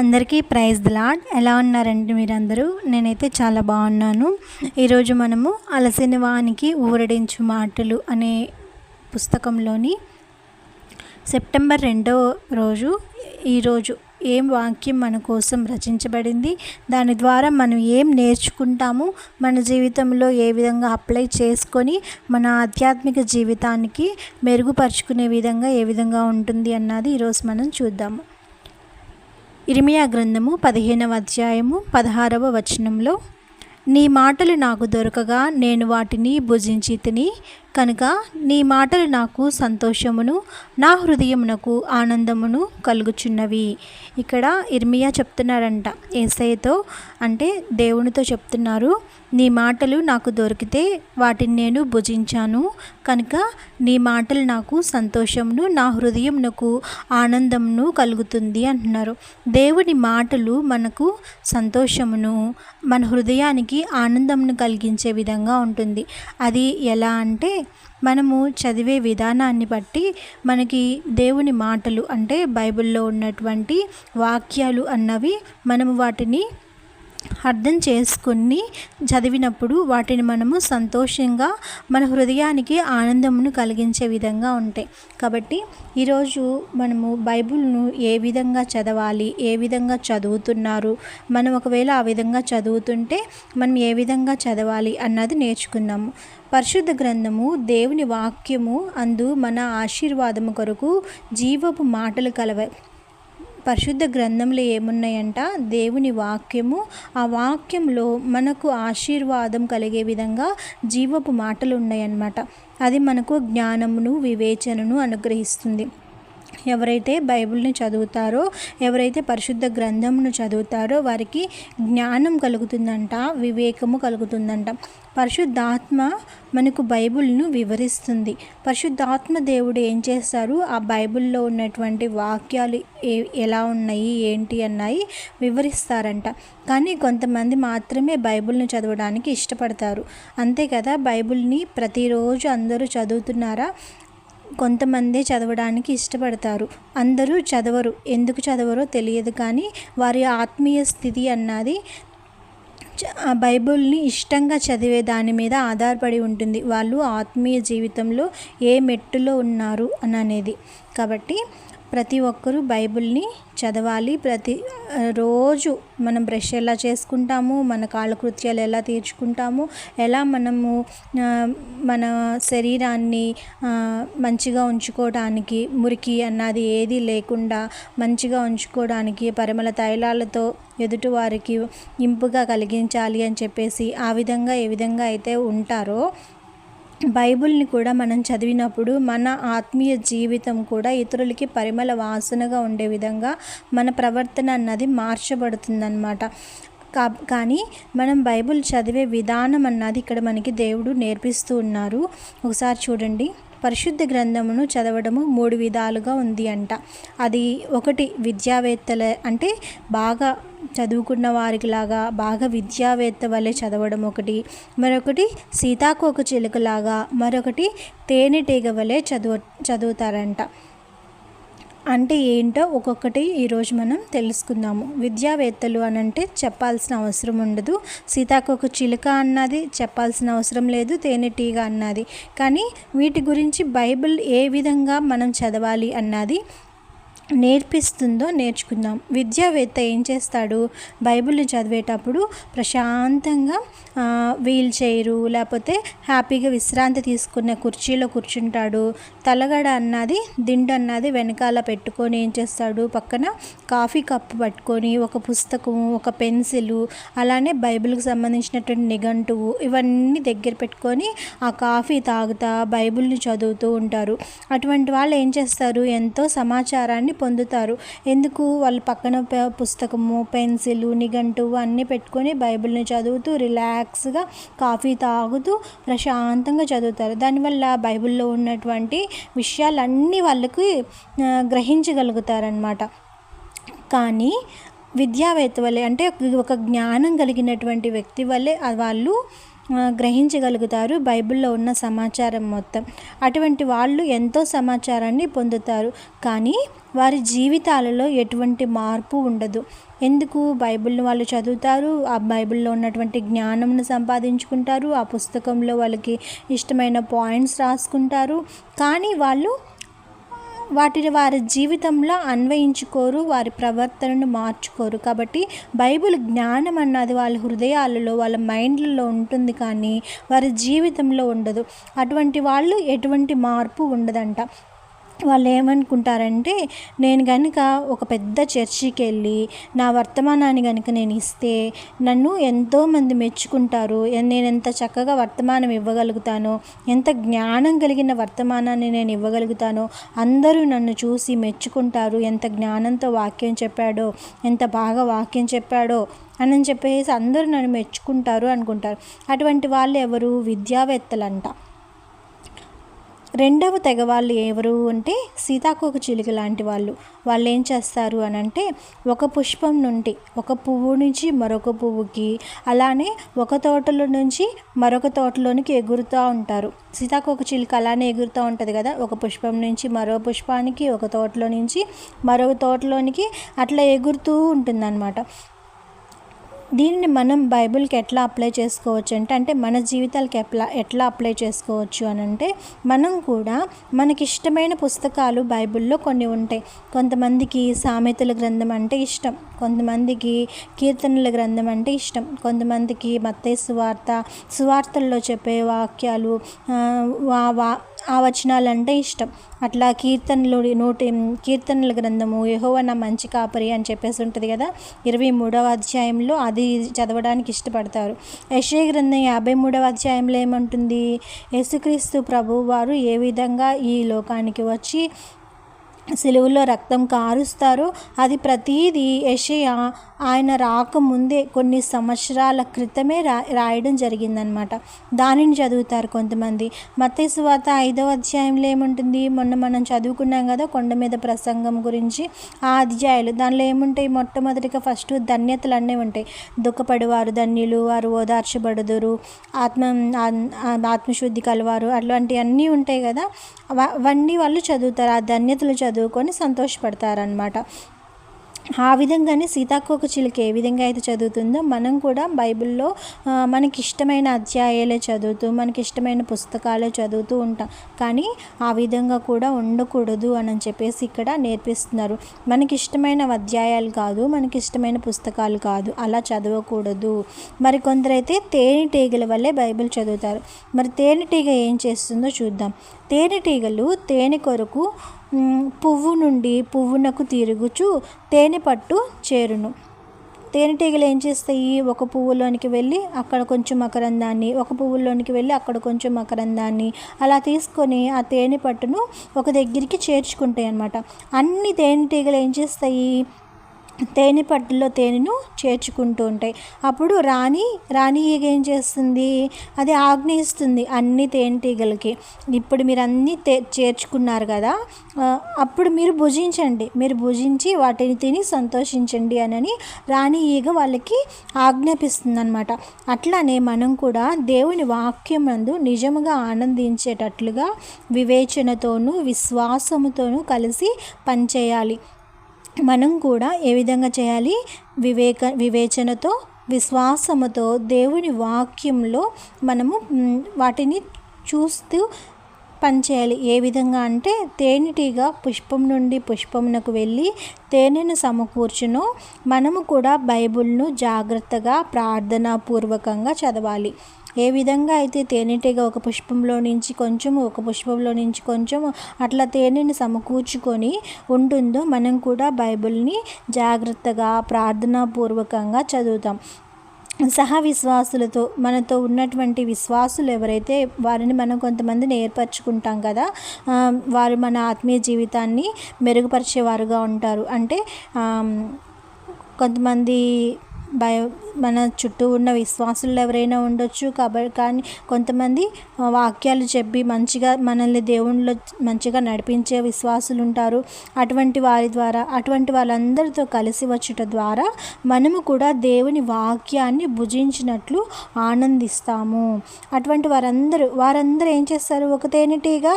అందరికీ praise lord ఎలా ఉన్నారండి మీరందరూ? నేనైతే చాలా బాగున్నాను. ఈరోజు మనము అలసిన వానికి ఊరడించు మాటలు అనే పుస్తకంలోని సెప్టెంబర్ రెండో రోజు ఈరోజు ఏం వాక్యం మన కోసం రచించబడింది దాని ద్వారా మనం ఏం నేర్చుకుంటాము మన జీవితంలో ఏ విధంగా అప్లై చేసుకొని మన ఆధ్యాత్మిక జీవితానికి మెరుగుపరుచుకునే విధంగా ఏ విధంగా ఉంటుంది అన్నది ఈరోజు మనం చూద్దాము. ఇరిమియా గ్రంథము పదిహేనవ అధ్యాయము పదహారవ వచనంలో నీ మాటలు నాకు దొరకగా నేను వాటిని భుజించి తిని కనుక నీ మాటలు నాకు సంతోషమును నా హృదయమునకు ఆనందమును కలుగుచున్నవి. ఇక్కడ ఇర్మియా చెప్తున్నారంట ఏసైతో అంటే దేవునితో చెప్తున్నారు నీ మాటలు నాకు దొరికితే వాటిని నేను భుజించాను కనుక నీ మాటలు నాకు సంతోషమును నా హృదయమునకు ఆనందమును కలుగుతుంది అంటున్నారు. దేవుని మాటలు మనకు సంతోషమును మన హృదయానికి ఆనందమును కలిగించే విధంగా ఉంటుంది. అది ఎలా అంటే మనము చదివే విధానాన్ని బట్టి మనకి దేవుని మాటలు అంటే బైబిల్లో ఉన్నటువంటి వాక్యాలు అన్నవి మనము వాటిని అర్థం చేసుకుని చదివినప్పుడు వాటిని మనము సంతోషంగా మన హృదయానికి ఆనందమును కలిగించే విధంగా ఉంటాయి కాబట్టి ఈరోజు మనము బైబిల్ను ఏ విధంగా చదవాలి ఏ విధంగా చదువుతున్నారు మనం ఒకవేళ ఆ విధంగా చదువుతుంటే మనం ఏ విధంగా చదవాలి అన్నది నేర్చుకున్నాము. పరిశుద్ధ గ్రంథము దేవుని వాక్యము అందు మన ఆశీర్వాదము కొరకు జీవపు మాటలు కలవ పరిశుద్ధ గ్రంథంలో ఏమున్నాయంట? దేవుని వాక్యము. ఆ వాక్యంలో మనకు ఆశీర్వాదం కలిగే విధంగా జీవపు మాటలు ఉన్నాయన్నమాట. అది మనకు జ్ఞానమును వివేచనను అనుగ్రహిస్తుంది. ఎవరైతే బైబిల్ని చదువుతారో ఎవరైతే పరిశుద్ధ గ్రంథమును చదువుతారో వారికి జ్ఞానం కలుగుతుందంట వివేకము కలుగుతుందంట. పరిశుద్ధాత్మ మనకు బైబిల్ను వివరిస్తుంది. పరిశుద్ధాత్మ దేవుడు ఏం చేస్తారు? ఆ బైబిల్లో ఉన్నటువంటి వాక్యాలు ఏ ఎలా ఉన్నాయి ఏంటి అన్నాయి వివరిస్తారంట. కానీ కొంతమంది మాత్రమే బైబిల్ని చదవడానికి ఇష్టపడతారు. అంతే కదా? బైబిల్ని ప్రతిరోజు అందరూ చదువుతున్నారా? కొంతమందే చదవడానికి ఇష్టపడతారు. అందరూ చదవరు. ఎందుకు చదవరో తెలియదు కానీ వారి ఆత్మీయ స్థితి అన్నది ఆ బైబిల్ని ఇష్టంగా చదివే దాని మీద ఆధారపడి ఉంటుంది. వాళ్ళు ఆత్మీయ జీవితంలో ఏ మెట్టులో ఉన్నారు అని అనేది. కాబట్టి ప్రతి ఒక్కరూ బైబిల్ని చదవాలి. ప్రతి రోజు మనం బ్రష్ ఎలా చేసుకుంటాము మన కాలకృత్యాలు ఎలా తీర్చుకుంటాము ఎలా మనము మన శరీరాన్ని మంచిగా ఉంచుకోవడానికి మురికి అన్నది ఏది లేకుండా మంచిగా ఉంచుకోవడానికి పరిమళ తైలాలతో ఎదుటివారికి ఇంపుగా కలిగించాలి అని చెప్పేసి ఆ విధంగా ఏ విధంగా అయితే ఉంటారో బైబిల్ని కూడా మనం చదివినప్పుడు మన ఆత్మీయ జీవితం కూడా ఇతరులకి పరిమళ వాసనగా ఉండే విధంగా మన ప్రవర్తన అన్నది మార్చబడుతుందన్నమాట. కా కానీ మనం బైబిల్ చదివే విధానం అన్నది ఇక్కడ మనకి దేవుడు నేర్పిస్తూ ఉన్నారు. ఒకసారి చూడండి. పరిశుద్ధ గ్రంథమును చదవడము మూడు విధాలుగా ఉంది అంట. అది ఒకటి విద్యావేత్తల అంటే బాగా చదువుకున్న వారికి లాగా బాగా విద్యావేత్త వల్లే చదవడం ఒకటి మరొకటి సీతాకోక చిలుకలాగా మరొకటి తేనెటీగ వలె చదువు చదువుతారంట. అంటే ఏంటో ఒక్కొక్కటి ఈరోజు మనం తెలుసుకుందాము. విద్యావేత్తలు అని అంటే చెప్పాల్సిన అవసరం ఉండదు. సీతాకోక చిలుక అన్నది చెప్పాల్సిన అవసరం లేదు తేనెటీగ అన్నది. కానీ వీటి గురించి బైబిల్ ఏ విధంగా మనం చదవాలి అన్నది నేర్పిస్తుందో నేర్చుకుందాం. విద్యావేత్త ఏం చేస్తాడు? బైబిల్ని చదివేటప్పుడు ప్రశాంతంగా వీల్ చైరు లేకపోతే హ్యాపీగా విశ్రాంతి తీసుకునే కుర్చీలో కూర్చుంటాడు. తలగడ అన్నది దిండు అన్నది వెనకాల పెట్టుకొని ఏం చేస్తాడు? పక్కన కాఫీ కప్పు పట్టుకొని ఒక పుస్తకము ఒక పెన్సిలు అలానే బైబిల్కి సంబంధించినటువంటి నిఘంటువు ఇవన్నీ దగ్గర పెట్టుకొని ఆ కాఫీ తాగుతా బైబిల్ని చదువుతూ ఉంటారు. అటువంటి వాళ్ళు ఏం చేస్తారు? ఎంతో సమాచారాన్ని పొందుతారు. ఎందుకు? వాళ్ళు పక్కన పుస్తకము పెన్సిల్ నిఘంటు అన్నీ పెట్టుకొని బైబిల్ని చదువుతూ రిలాక్స్గా కాఫీ తాగుతూ ప్రశాంతంగా చదువుతారు. దానివల్ల బైబిల్లో ఉన్నటువంటి విషయాలన్నీ వాళ్ళకి గ్రహించగలుగుతారనమాట కానీ విద్యావేత్త వల్లే అంటే ఒక జ్ఞానం కలిగినటువంటి వ్యక్తి వల్లే వాళ్ళు గ్రహించగలుగుతారు బైబిల్లో ఉన్న సమాచారం మొత్తం. అటువంటి వాళ్ళు ఎంతో సమాచారాన్ని పొందుతారు. కానీ వారి జీవితాలలో ఎటువంటి మార్పు ఉండదు. ఎందుకు? బైబిల్ని వాళ్ళు చదువుతారు ఆ బైబిల్లో ఉన్నటువంటి జ్ఞానంను సంపాదించుకుంటారు ఆ పుస్తకంలో వాళ్ళకి ఇష్టమైన పాయింట్స్ రాసుకుంటారు. కానీ వాళ్ళు వాటిని వారి జీవితంలో అన్వయించుకోరు వారి ప్రవర్తనను మార్చుకోరు. కాబట్టి బైబిల్ జ్ఞానం అన్నది వాళ్ళ హృదయాలలో వాళ్ళ మైండ్లలో ఉంటుంది కానీ వారి జీవితంలో ఉండదు. అటువంటి వాళ్ళు ఎటువంటి మార్పు ఉండదంట. వాళ్ళు ఏమనుకుంటారంటే నేను కనుక ఒక పెద్ద చర్చికి వెళ్ళి నా వర్తమానాన్ని కనుక నేను ఇస్తే నన్ను ఎంతోమంది మెచ్చుకుంటారు నేను ఎంత చక్కగా వర్తమానం ఇవ్వగలుగుతానో ఎంత జ్ఞానం కలిగిన వర్తమానాన్ని నేను ఇవ్వగలుగుతానో అందరూ నన్ను చూసి మెచ్చుకుంటారు. ఎంత జ్ఞానంతో వాక్యం చెప్పాడో ఎంత బాగా వాక్యం చెప్పాడో అని చెప్పేసి అందరూ నన్ను మెచ్చుకుంటారు అనుకుంటారు. అటువంటి వాళ్ళు ఎవరు? విద్యావేత్తలంట. రెండవ తెగ వాళ్ళు ఎవరు అంటే సీతాకోక చిలుక లాంటి వాళ్ళు. వాళ్ళు ఏం చేస్తారు అని అంటే ఒక పుష్పం నుండి ఒక పువ్వు నుంచి మరొక పువ్వుకి అలానే ఒక తోటలో నుంచి మరొక తోటలోనికి ఎగురుతూ ఉంటారు. సీతాకోక చిలుక అలానే ఎగురుతూ ఉంటుంది కదా. ఒక పుష్పం నుంచి మరో పుష్పానికి ఒక తోటలో నుంచి మరో తోటలోనికి అట్లా ఎగురుతూ ఉంటుందన్నమాట. దీనిని మనం బైబిల్కి ఎట్లా అప్లై చేసుకోవచ్చు అంటే అంటే మన జీవితాలకి ఎట్లా ఎట్లా అప్లై చేసుకోవచ్చు అని అంటే మనం కూడా మనకి ఇష్టమైన పుస్తకాలు బైబిల్లో కొన్ని ఉంటాయి. కొంతమందికి సామెతల గ్రంథం అంటే ఇష్టం. కొంతమందికి కీర్తనల గ్రంథం అంటే ఇష్టం. కొంతమందికి మత్తే సువార్త సువార్తల్లో చెప్పే వాక్యాలు వా ఆ వచనాలు అంటే ఇష్టం. అట్లా కీర్తనలు నూటి కీర్తనల గ్రంథము యహోవ నా మంచి కాపరి అని చెప్పేసి ఉంటుంది కదా. ఇరవై మూడవ అధ్యాయంలో అది చదవడానికి ఇష్టపడతారు. యశ్వ గ్రంథం యాభై మూడవ అధ్యాయంలో ఏమంటుంది? యేసుక్రీస్తు ప్రభు వారు ఏ విధంగా ఈ లోకానికి వచ్చి సెలువులో రక్తం కారుస్తారు. అది ప్రతీది యషయ ఆయన రాకముందే కొన్ని సంవత్సరాల క్రితమే రా రాయడం జరిగిందనమాట దానిని చదువుతారు కొంతమంది. మతేసువాత ఐదవ అధ్యాయంలో ఏముంటుంది? మొన్న మనం చదువుకున్నాం కదా కొండ మీద ప్రసంగం గురించి. ఆ అధ్యాయులు. దానిలో ఏముంటాయి? మొట్టమొదటిగా ఫస్ట్ ధన్యతలు అన్నీ ఉంటాయి. దుఃఖపడివారు ధన్యులు వారు ఓదార్చబడుదురు ఆత్మ ఆత్మశుద్ధి కలవారు. అట్లాంటివన్నీ ఉంటాయి కదా. అవన్నీ వాళ్ళు చదువుతారు. ఆ ధన్యతలు చదువు చదువుకొని సంతోషపడతారనమాట ఆ విధంగానే సీతాకోక చిలుక ఏ విధంగా అయితే చదువుతుందో మనం కూడా బైబిల్లో మనకి ఇష్టమైన అధ్యాయాలే చదువుతూ మనకి ఇష్టమైన పుస్తకాలే చదువుతూ ఉంటాం. కానీ ఆ విధంగా కూడా ఉండకూడదు అని చెప్పేసి ఇక్కడ నేర్పిస్తున్నారు. మనకి ఇష్టమైన అధ్యాయాలు కాదు మనకి ఇష్టమైన పుస్తకాలు కాదు అలా చదవకూడదు. మరి కొందరైతే తేనెటీగల వల్లే బైబిల్ చదువుతారు. మరి తేనెటీగ ఏం చేస్తుందో చూద్దాం. తేనెటీగలు తేనె కొరకు పువ్వు నుండి పువ్వునకు తిరుగుచు తేనె పట్టు చేరును. తేనెటీగలు ఏం చేస్తాయి? ఒక పువ్వులోనికి వెళ్ళి అక్కడ కొంచెం మకరందాన్ని ఒక పువ్వులోనికి వెళ్ళి అక్కడ కొంచెం మకరందాన్ని అలా తీసుకొని ఆ తేనె పట్టును ఒక దగ్గరికి చేర్చుకుంటాయి అన్నమాట అన్ని తేనెటీగలు ఏం చేస్తాయి? తేనె పట్టులో తేనెను చేర్చుకుంటూ ఉంటాయి. అప్పుడు రాణి రాణి ఈగ ఏం చేస్తుంది? అది ఆగ్నేయిస్తుంది అన్ని తేనెటీగలకి ఇప్పుడు మీరు అన్నీ తే చేర్చుకున్నారు కదా అప్పుడు మీరు భుజించండి. మీరు భుజించి వాటిని తిని సంతోషించండి అని రాణి ఈగ వాళ్ళకి ఆజ్ఞాపిస్తుంది అనమాట అట్లానే మనం కూడా దేవుని వాక్యం నందు నిజముగా ఆనందించేటట్లుగా వివేచనతోనూ విశ్వాసముతోనూ కలిసి పనిచేయాలి. మనం కూడా ఏ విధంగా చేయాలి? వివేక వివేచనతో విశ్వాసముతో దేవుని వాక్యంలో మనము వాటిని చూస్తూ పనిచేయాలి. ఏ విధంగా అంటే తేనెటీగ పుష్పం నుండి పుష్పమునకు వెళ్ళి తేనెను సమకూర్చును. మనము కూడా బైబిల్ను జాగ్రత్తగా ప్రార్థనాపూర్వకంగా చదవాలి. ఏ విధంగా అయితే తేనెటీగ ఒక పుష్పంలో నుంచి కొంచెం ఒక పుష్పంలో నుంచి కొంచెం అట్లా తేనెని సమకూర్చుకొని ఉంటుందో మనం కూడా బైబిల్ని జాగ్రత్తగా ప్రార్థనాపూర్వకంగా చదువుతాం. సహ విశ్వాసులతో మనతో ఉన్నటువంటి విశ్వాసులు ఎవరైతే వారిని మనం కొంతమందిని ఏర్పరచుకుంటాం కదా వారు మన ఆత్మీయ జీవితాన్ని మెరుగుపరిచేవారుగా ఉంటారు. అంటే కొంతమంది బయో మన చుట్టూ ఉన్న విశ్వాసులు ఎవరైనా ఉండొచ్చు కాబట్టి కానీ కొంతమంది వాక్యాలు చెప్పి మంచిగా మనల్ని దేవుళ్ళు మంచిగా నడిపించే విశ్వాసులు ఉంటారు. అటువంటి వారి ద్వారా అటువంటి వాళ్ళందరితో కలిసి వచ్చుట ద్వారా మనము కూడా దేవుని వాక్యాన్ని భుజించినట్లు ఆనందిస్తాము. అటువంటి వారందరూ వారందరూ ఏం చేస్తారు? ఒక తేనెటీగ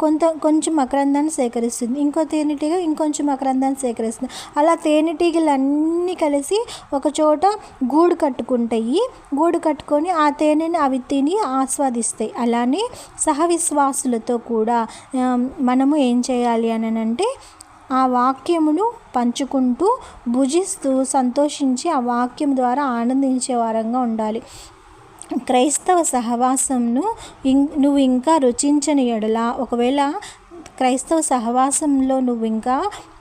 కొంత కొంచెం మకరందాన్ని సేకరిస్తుంది. ఇంకో తేనెటీగ ఇంకొంచెం మకరందాన్ని సేకరిస్తుంది. అలా తేనెటీగలన్నీ కలిసి ఒక చోట గూడు కట్టుకుంటాయి. గూడు కట్టుకొని ఆ తేనెని అవి తిని ఆస్వాదిస్తాయి. అలానే సహవిశ్వాసులతో కూడా మనము ఏం చేయాలి అని అంటే ఆ వాక్యమును పంచుకుంటూ భుజిస్తూ సంతోషించి ఆ వాక్యం ద్వారా ఆనందించే వారంగా ఉండాలి. క్రైస్తవ సహవాసంను ఇం నువ్వు ఇంకా రుచించని ఎడల ఒకవేళ క్రైస్తవ సహవాసంలో నువ్వు ఇంకా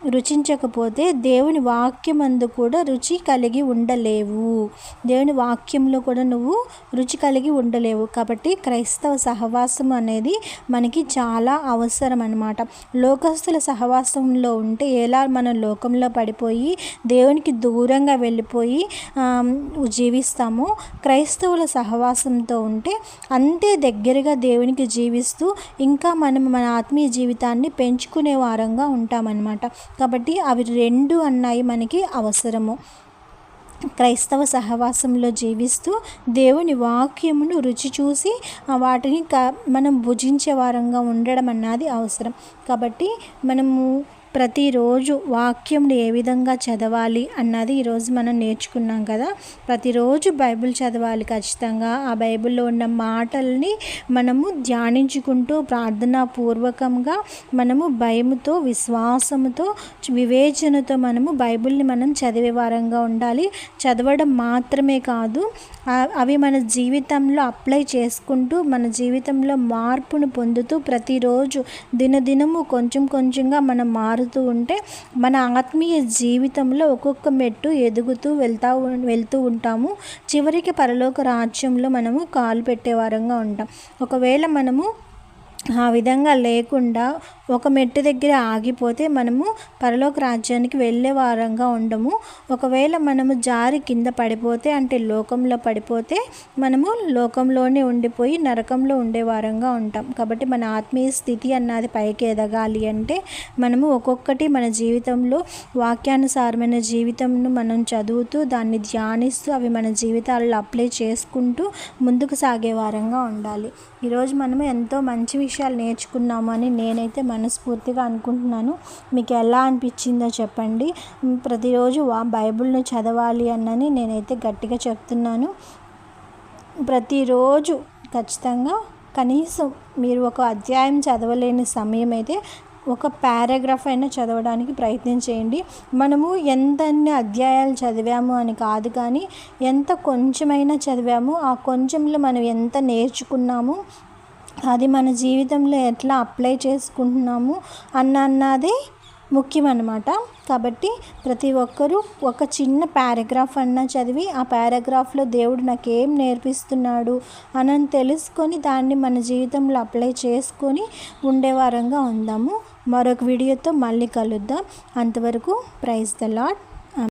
రుచించకపోతే దేవుని వాక్యమందు కూడా రుచి కలిగి ఉండలేవు. దేవుని వాక్యంలో కూడా నువ్వు రుచి కలిగి ఉండలేవు. కాబట్టి క్రైస్తవ సహవాసం అనేది మనకి చాలా అవసరం అనమాట లోకస్తుల సహవాసంలో ఉంటే ఎలా మనం లోకంలో పడిపోయి దేవునికి దూరంగా వెళ్ళిపోయి జీవిస్తామో క్రైస్తవుల సహవాసంతో ఉంటే అంతే దగ్గరగా దేవునికి జీవిస్తూ ఇంకా మనం మన ఆత్మీయ జీవితాన్ని పెంచుకునే వారంగా ఉంటామన్నమాట. కాబట్టి అవి రెండు అన్నాయి మనకి అవసరము. క్రైస్తవ సహవాసంలో జీవిస్తూ దేవుని వాక్యమును రుచి చూసి వాటిని క మనం భుజించే వారంగా ఉండడం అన్నది అవసరం. కాబట్టి మనము ప్రతిరోజు వాక్యంని ఏ విధంగా చదవాలి అన్నది ఈరోజు మనం నేర్చుకున్నాం కదా. ప్రతిరోజు బైబిల్ చదవాలి ఖచ్చితంగా. ఆ బైబిల్లో ఉన్న మాటల్ని మనము ధ్యానించుకుంటూ ప్రార్థనాపూర్వకంగా మనము భయముతో విశ్వాసముతో వివేచనతో మనము బైబిల్ని మనం చదివే వారంగా ఉండాలి. చదవడం మాత్రమే కాదు అవి మన జీవితంలో అప్లై చేసుకుంటూ మన జీవితంలో మార్పును పొందుతూ ప్రతిరోజు దినదినము కొంచెం కొంచెంగా మనం మారు మారుతూ ఉంటే మన ఆత్మీయ జీవితంలో ఒక్కొక్క మెట్టు ఎదుగుతూ వెళ్తా వెళ్తూ ఉంటాము. చివరికి పరలోక రాజ్యంలో మనము కాలు పెట్టే వారంగా ఉంటాం. ఒకవేళ మనము ఆ విధంగా లేకుండా ఒక మెట్టు దగ్గర ఆగిపోతే మనము పరలోక రాజ్యానికి వెళ్ళే వారంగా ఉండము. ఒకవేళ మనము జారి కింద పడిపోతే అంటే లోకంలో పడిపోతే మనము లోకంలోనే ఉండిపోయి నరకంలో ఉండే వారంగా ఉంటాం. కాబట్టి మన ఆత్మీయ స్థితి అన్నది పైకి ఎదగాలి అంటే మనము ఒక్కొక్కటి మన జీవితంలో వాక్యానుసారమైన జీవితంను మనం చదువుతూ దాన్ని ధ్యానిస్తూ అవి మన జీవితాల్లో అప్లై చేసుకుంటూ ముందుకు సాగే వారంగా ఉండాలి. ఈరోజు మనము ఎంతో మంచి విషయాలు నేర్చుకున్నామని నేనైతే మన మనస్ఫూర్తిగా అనుకుంటున్నాను. మీకు ఎలా అనిపించిందో చెప్పండి. ప్రతిరోజు బైబిల్ను చదవాలి అన్నని నేనైతే గట్టిగా చెప్తున్నాను. ప్రతిరోజు ఖచ్చితంగా కనీసం మీరు ఒక అధ్యాయం చదవలేని సమయం అయితే ఒక పారాగ్రాఫ్ అయినా చదవడానికి ప్రయత్నం చేయండి. మనము ఎంతన్ని అధ్యాయాలు చదివాము అని కాదు కానీ ఎంత కొంచెమైనా చదివాము ఆ కొంచెంలో మనం ఎంత నేర్చుకున్నాము అది మన జీవితంలో ఎట్లా అప్లై చేసుకుంటున్నాము అన్న అన్నది ముఖ్యమన్నమాట. కాబట్టి ప్రతి ఒక్కరూ ఒక చిన్న పారాగ్రాఫ్ అన్నా చదివి ఆ పారాగ్రాఫ్లో దేవుడు నాకు ఏం నేర్పిస్తున్నాడు అని తెలుసుకొని దాన్ని మన జీవితంలో అప్లై చేసుకొని ఉండేవారంగా ఉందాము. మరొక వీడియోతో మళ్ళీ కలుద్దాం. అంతవరకు ప్రైజ్ ద లాడ్